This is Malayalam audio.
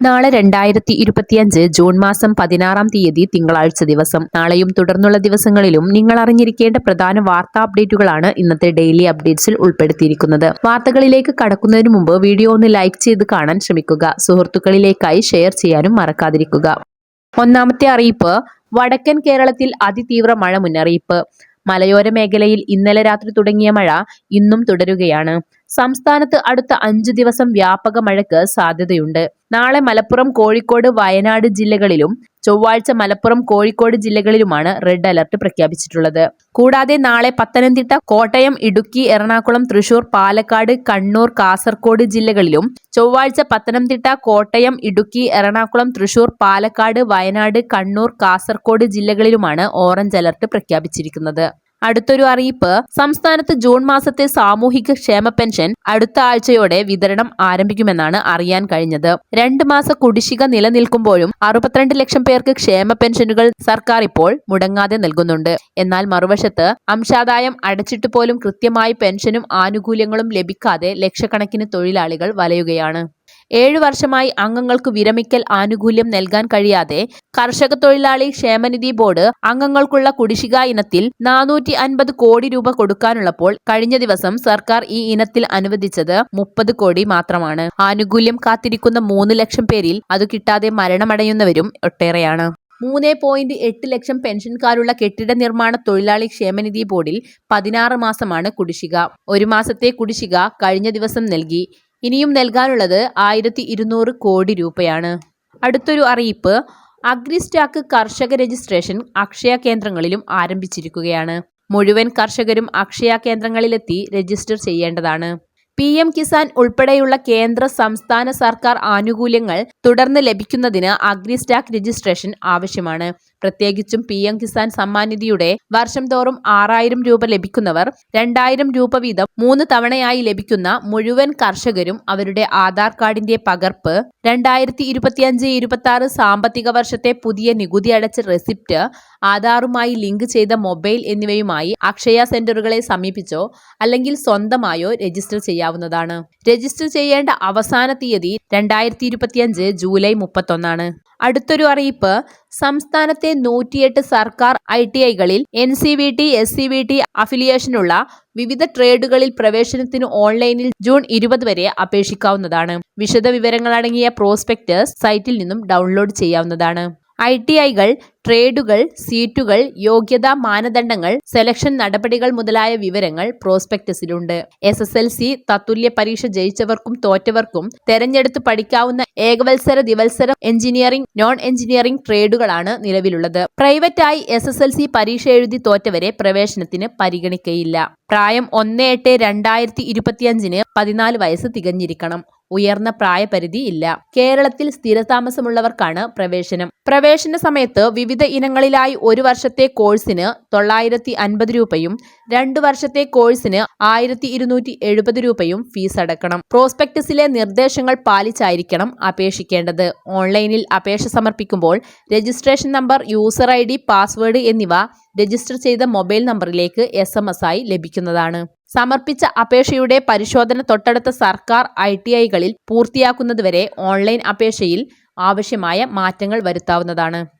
നാളെ രണ്ടായിരത്തി ഇരുപത്തിയഞ്ച് ജൂൺ മാസം പതിനാറാം തീയതി തിങ്കളാഴ്ച ദിവസം. നാളെയും തുടർന്നുള്ള ദിവസങ്ങളിലും നിങ്ങൾ അറിഞ്ഞിരിക്കേണ്ട പ്രധാന വാർത്താ അപ്ഡേറ്റുകളാണ് ഇന്നത്തെ ഡെയിലി അപ്ഡേറ്റ്സിൽ ഉൾപ്പെടുത്തിയിരിക്കുന്നത്. വാർത്തകളിലേക്ക് കടക്കുന്നതിന് മുമ്പ് വീഡിയോ ഒന്ന് ലൈക്ക് ചെയ്ത് കാണാൻ ശ്രമിക്കുക. സുഹൃത്തുക്കളിലേക്കായി ഷെയർ ചെയ്യാനും മറക്കാതിരിക്കുക. ഒന്നാമത്തെ അറിയിപ്പ് വടക്കൻ കേരളത്തിൽ അതിതീവ്ര മഴ മുന്നറിയിപ്പ്. മലയോര മേഖലയിൽ ഇന്നലെ രാത്രി തുടങ്ങിയ മഴ ഇന്നും തുടരുകയാണ്. സംസ്ഥാനത്ത് അടുത്ത അഞ്ചു ദിവസം വ്യാപക മഴയ്ക്ക് സാധ്യതയുണ്ട്. നാളെ മലപ്പുറം കോഴിക്കോട് വയനാട് ജില്ലകളിലും ചൊവ്വാഴ്ച മലപ്പുറം കോഴിക്കോട് ജില്ലകളിലുമാണ് റെഡ് അലർട്ട് പ്രഖ്യാപിച്ചിട്ടുള്ളത്. കൂടാതെ നാളെ പത്തനംതിട്ട കോട്ടയം ഇടുക്കി എറണാകുളം തൃശൂർ പാലക്കാട് കണ്ണൂർ കാസർഗോഡ് ജില്ലകളിലും ചൊവ്വാഴ്ച പത്തനംതിട്ട കോട്ടയം ഇടുക്കി എറണാകുളം തൃശൂർ പാലക്കാട് വയനാട് കണ്ണൂർ കാസർഗോഡ് ജില്ലകളിലുമാണ് ഓറഞ്ച് അലർട്ട് പ്രഖ്യാപിച്ചിരിക്കുന്നത്. അടുത്തൊരു അറിയിപ്പ്. സംസ്ഥാനത്ത് ജൂൺ മാസത്തെ സാമൂഹിക ക്ഷേമ പെൻഷൻ അടുത്ത ആഴ്ചയോടെ വിതരണം ആരംഭിക്കുമെന്നാണ് അറിയാൻ കഴിഞ്ഞത്. രണ്ട് മാസ കുടിശ്ശിക നിലനിൽക്കുമ്പോഴും അറുപത്തിരണ്ട് ലക്ഷം പേർക്ക് ക്ഷേമ പെൻഷനുകൾ സർക്കാർ ഇപ്പോൾ മുടങ്ങാതെ നൽകുന്നുണ്ട്. എന്നാൽ മറുവശത്ത് അംശാദായം അടച്ചിട്ട് പോലും കൃത്യമായി പെൻഷനും ആനുകൂല്യങ്ങളും ലഭിക്കാതെ ലക്ഷക്കണക്കിന് തൊഴിലാളികൾ വലയുകയാണ്. ഏഴു വർഷമായി അംഗങ്ങൾക്ക് വിരമിക്കൽ ആനുകൂല്യം നൽകാൻ കഴിയാതെ കർഷക തൊഴിലാളി ക്ഷേമനിധി ബോർഡ് അംഗങ്ങൾക്കുള്ള കുടിശ്ശിക ഇനത്തിൽ നാനൂറ്റി അൻപത് കോടി രൂപ കൊടുക്കാനുള്ളപ്പോൾ കഴിഞ്ഞ ദിവസം സർക്കാർ ഈ ഇനത്തിൽ അനുവദിച്ചത് മുപ്പത് കോടി മാത്രമാണ്. ആനുകൂല്യം കാത്തിരിക്കുന്ന മൂന്ന് ലക്ഷം പേരിൽ അത് കിട്ടാതെ മരണമടയുന്നവരും ഒട്ടേറെയാണ്. മൂന്ന് പോയിന്റ് എട്ട് ലക്ഷം പെൻഷൻകാരുള്ള കെട്ടിട നിർമ്മാണ തൊഴിലാളി ക്ഷേമനിധി ബോർഡിൽ പതിനാറ് മാസമാണ് കുടിശ്ശിക. ഒരു മാസത്തെ കുടിശ്ശിക കഴിഞ്ഞ ദിവസം നൽകി. ഇനിയും നൽകാനുള്ളത് ആയിരത്തി ഇരുന്നൂറ് കോടി രൂപയാണ്. അടുത്തൊരു അറിയിപ്പ് അഗ്രിസ്റ്റാക്ക് കർഷക രജിസ്ട്രേഷൻ അക്ഷയ കേന്ദ്രങ്ങളിലും ആരംഭിച്ചിരിക്കുകയാണ്. മുഴുവൻ കർഷകരും അക്ഷയ കേന്ദ്രങ്ങളിലെത്തി രജിസ്റ്റർ ചെയ്യേണ്ടതാണ്. പി എം കിസാൻ ഉൾപ്പെടെയുള്ള കേന്ദ്ര സംസ്ഥാന സർക്കാർ ആനുകൂല്യങ്ങൾ തുടർന്ന് ലഭിക്കുന്നതിന് അഗ്നിസ്റ്റാക്ക് രജിസ്ട്രേഷൻ ആവശ്യമാണ്. പ്രത്യേകിച്ചും പി എം കിസാൻ സമ്മാനിധിയുടെ വർഷം തോറും ആറായിരം രൂപ ലഭിക്കുന്നവർ രണ്ടായിരം രൂപ വീതം മൂന്ന് തവണയായി ലഭിക്കുന്ന മുഴുവൻ കർഷകരും അവരുടെ ആധാർ കാർഡിന്റെ പകർപ്പ് രണ്ടായിരത്തി ഇരുപത്തിയഞ്ച് ഇരുപത്തി ആറ് സാമ്പത്തിക വർഷത്തെ പുതിയ നികുതി അടച്ച റെസിപ്റ്റ് ആധാറുമായി ലിങ്ക് ചെയ്ത മൊബൈൽ എന്നിവയുമായി അക്ഷയ സെന്ററുകളെ സമീപിച്ചോ അല്ലെങ്കിൽ സ്വന്തമായോ രജിസ്റ്റർ ചെയ്യാവുന്നതാണ് രജിസ്റ്റർ ചെയ്യേണ്ട അവസാന തീയതി രണ്ടായിരത്തി ഇരുപത്തിയഞ്ച് ജൂലൈ മുപ്പത്തൊന്നാണ്. അടുത്തൊരു അറിയിപ്പ് സംസ്ഥാനത്തെ നൂറ്റിയെട്ട് സർക്കാർ I T ഐകളിൽ N C V T S C V T അഫിലിയേഷനുള്ള വിവിധ ട്രേഡുകളിൽ പ്രവേശനത്തിന് ഓൺലൈനിൽ ജൂൺ ഇരുപത് വരെ അപേക്ഷിക്കാവുന്നതാണ്. വിശദ വിവരങ്ങളടങ്ങിയ പ്രോസ്പെക്ടസ് സൈറ്റിൽ നിന്നും ഡൗൺലോഡ് ചെയ്യാവുന്നതാണ്. ഐ ടി ഐകൾ ട്രേഡുകൾ സീറ്റുകൾ യോഗ്യതാ മാനദണ്ഡങ്ങൾ സെലക്ഷൻ നടപടികൾ മുതലായ വിവരങ്ങൾ പ്രോസ്പെക്ടസിലുണ്ട്. എസ് എസ് എൽ സി തത്തുല്യ പരീക്ഷ ജയിച്ചവർക്കും തോറ്റവർക്കും തെരഞ്ഞെടുത്ത് പഠിക്കാവുന്ന ഏകവത്സര ദിവത്സര എഞ്ചിനീയറിംഗ് നോൺ എഞ്ചിനീയറിംഗ് ട്രേഡുകളാണ് നിലവിലുള്ളത്. പ്രൈവറ്റായി എസ് എസ് എൽ സി പരീക്ഷ എഴുതി തോറ്റവരെ പ്രവേശനത്തിന് പരിഗണിക്കയില്ല. പ്രായം ഒന്ന് എട്ട് രണ്ടായിരത്തി ഇരുപത്തിയഞ്ചിന് പതിനാല് വയസ്സ് തികഞ്ഞിരിക്കണം. ഉയർന്ന പ്രായപരിധി ഇല്ല. കേരളത്തിൽ സ്ഥിരതാമസമുള്ളവർക്കാണ് പ്രവേശനം. പ്രവേശന സമയത്ത് വിവിധ ഇനങ്ങളിലായി ഒരു വർഷത്തെ കോഴ്സിന് തൊള്ളായിരത്തി അൻപത് രൂപയും രണ്ട് വർഷത്തെ കോഴ്സിന് ആയിരത്തി ഇരുന്നൂറ്റി എഴുപത് രൂപയും ഫീസ് അടക്കണം. പ്രോസ്പെക്ടസിലെ നിർദ്ദേശങ്ങൾ പാലിച്ചായിരിക്കണം അപേക്ഷിക്കേണ്ടത്. ഓൺലൈനിൽ അപേക്ഷ സമർപ്പിക്കുമ്പോൾ registration number user I D password എന്നിവ രജിസ്റ്റർ ചെയ്ത മൊബൈൽ നമ്പറിലേക്ക് എസ് എം എസ് ആയി ലഭിക്കുന്നതാണ്. സമർപ്പിച്ച അപേക്ഷയുടെ പരിശോധന തൊട്ടടുത്ത സർക്കാർ ഐ ടി ഐകളിൽ പൂർത്തിയാക്കുന്നതുവരെ ഓൺലൈൻ അപേക്ഷയിൽ ആവശ്യമായ മാറ്റങ്ങൾ വരുത്താവുന്നതാണ്.